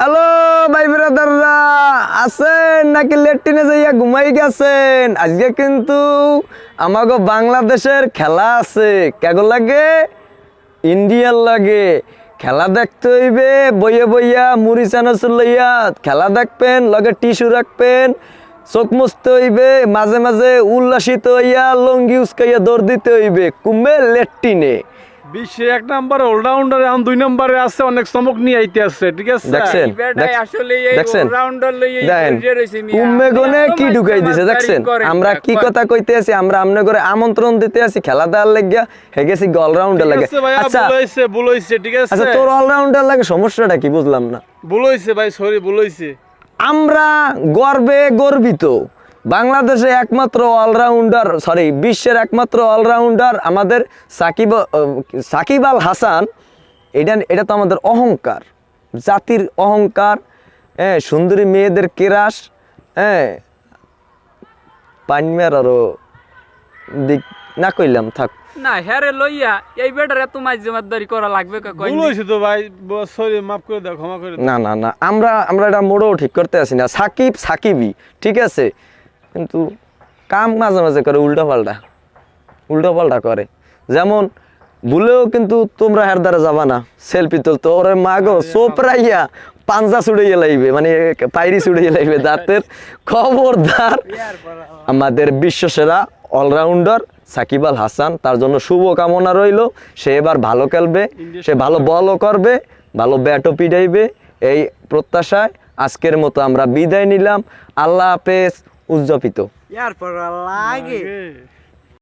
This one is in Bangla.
হ্যালো ভাই ব্রাদাররা আছেন নাকি লেট্রিনে যাইয়া ঘুমাই গেছেন? আজকে কিন্তু আমাগো বাংলাদেশের খেলা আছে। কেগো লাগে? ইন্ডিয়ার লাগে। খেলা দেখতে হইবে, বইয়ে বইয়া মুড়ি চানাচুর লইয়া খেলা দেখবেন, লগে টিস্যু রাখবেন, চোখ মুছতে হইবে, মাঝে মাঝে উল্লাসিত হইয়া লঙ্গি উস্কাইয়া দৌড় দিতে হইবে। কুমে লেট্রিনে বিশ্বের এক নাম্বার অলরাউন্ডার এখন দুই নম্বরে আছে অনেক চমক নিয়ে আইতে আছে ঠিক আছে? দেখছেন? আসলে এই দেখছেন? all-rounder দেখেন পর্যায়ে রয়েছে মিয়া। কুম্ভে গনে কি ঢুকাই দিছে দেখছেন? আমরা কি কথা কইতে আছি? আমরা আমনে করে আমন্ত্রণ দিতে আছি খেলা দেওয়ার লাগিয়া হে গেছি অলরাউন্ডার লাগে। আচ্ছা ভুল হইছে ভুল হইছে ঠিক আছে? আচ্ছা তোর অলরাউন্ডার লাগে সমস্যাটা কি বুঝলাম না। ভুল হইছে ভাই সরি ভুল হইছে আমরা গর্বে গর্বিত। বাংলাদেশে একমাত্র অলরাউন্ডার সরি বিশ্বের একমাত্র অলরাউন্ডার আমাদের সাকিব সাকিব আল হাসান। এটা এটা তো আমাদের অহংকার জাতির অহংকার হ্যাঁ সুন্দরী মেয়েদের কেরাস হ্যাঁ। পানমের আরও দিক না কইলাম থাক। না হ্যারে লইয়া এই বেটার এত মাঝ করা লাগবে কই হইছে তো ভাই সরি মাফ করে দাও ক্ষমা করে না না না আমরা আমরা এটা মোড়েও ঠিক করতে আসি না সাকিব সাকিবই ঠিক আছে? কিন্তু কাম মাঝে মাঝে করে উল্টো পাল্টা। উল্টো পাল্টা করে। যেমন ভুলেও কিন্তু তোমরা হের দ্বারা যাবা না। সেলফি তুলতো। ওরে মাগো সোপরাইয়া পাঞ্জা ছুড়ে লাইবে মানে পাইরি ছুড়ে লাইবে দাঁতের। খবরদার। আমাদের বিশ্বসেরা অলরাউন্ডার সাকিব আল হাসান তার জন্য শুভ কামনা রইল। সে এবার ভালো খেলবে সে ভালো বলও করবে ভালো ব্যাটও পিটাইবে। এই প্রত্যাশায় আজকের মতো আমরা বিদায় নিলাম। আল্লাহ হাফেজ। উজ্জাপিত ইয়ার পর লাগে।